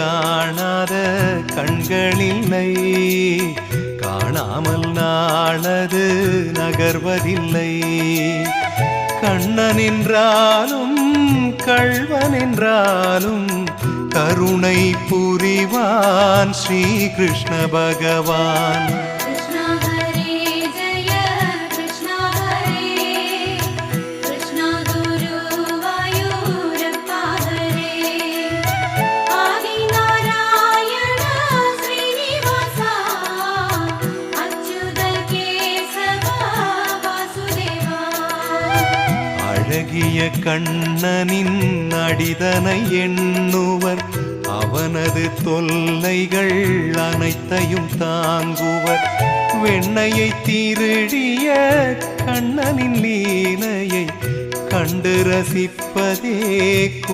காணாத கண்களில்லை காணாமல் நாளது நகர்வதில்லை. கண்ணன் என்றாலும் கள்வன் என்றாலும் கருணை புரிவான் ஸ்ரீகிருஷ்ண பகவான். அழகிய கண்ணனின் அடிதனை எண்ணுவர். அவனது தொல்லைகள் அனைத்தையும் தாங்குவர். வெண்ணையை திருடிய கண்ணனின் லீலையை கண்டு ரசிப்பதே